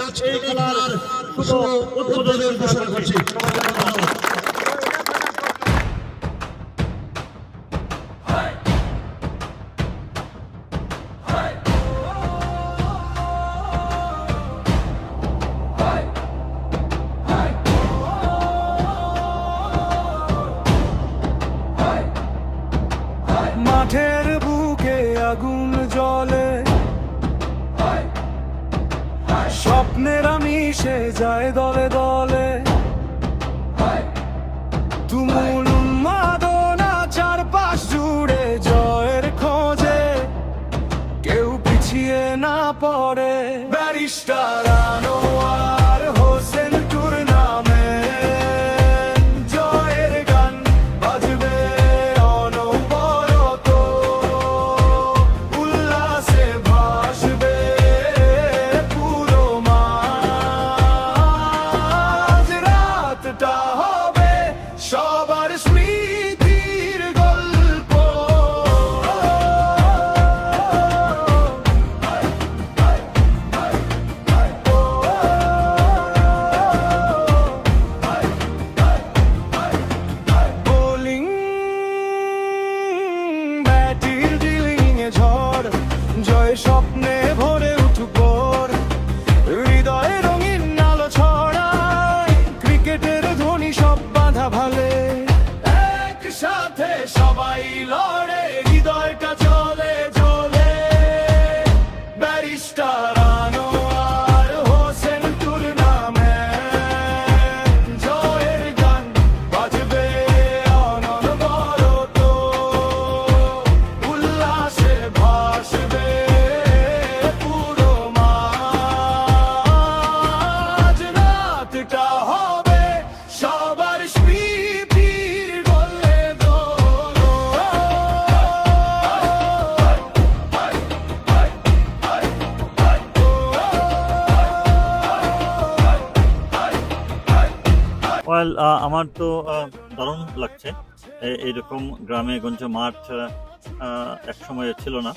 এই খেলার শুভ উদ্বোধন ঘোষণা করছি। মাঠের বুকে আগুন সে যায় দলে দলে। তুমুল উন্মাদনা চারপাশ জুড়ে জয়ের খোঁজে। কেউ পিছিয়ে না পড়ে। ব্যারিস্টার আনোয়ার। স্বপ্নে ভরে উঠুক হৃদয়ে রঙিন আলো ছড়ায়। ক্রিকেটের ধ্বনি সব বাধা ভালে। একসাথে সবাই লড়ে হৃদয়টা ওয়েল আমার তো দারুণ লাগছে। এইরকম গ্রামে গঞ্জে মাঠ এক সময় ছিল না।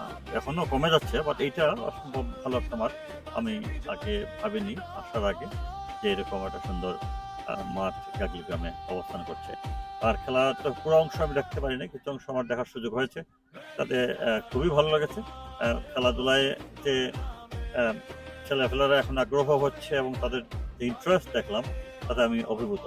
আহ, এখনও কমে যাচ্ছে বাট এইটা অসম্ভব ভালো একটা মাঠ। আমি আগে ভাবিনি আসার আগে যে এরকম একটা সুন্দর মাঠ গাগলি গ্রামে অবস্থান করছে। আর খেলাটা পুরো অংশ আমি দেখতে পারিনি কিছু অংশ আমার দেখার সুযোগ হয়েছে। তাতে খুবই ভালো লেগেছে। খেলাধুলায় যে ছেলেপেলেরা এখন আগ্রহ হচ্ছে এবং তাদের ইন্টারেস্ট দেখলাম তাতে আমি অভিভূত।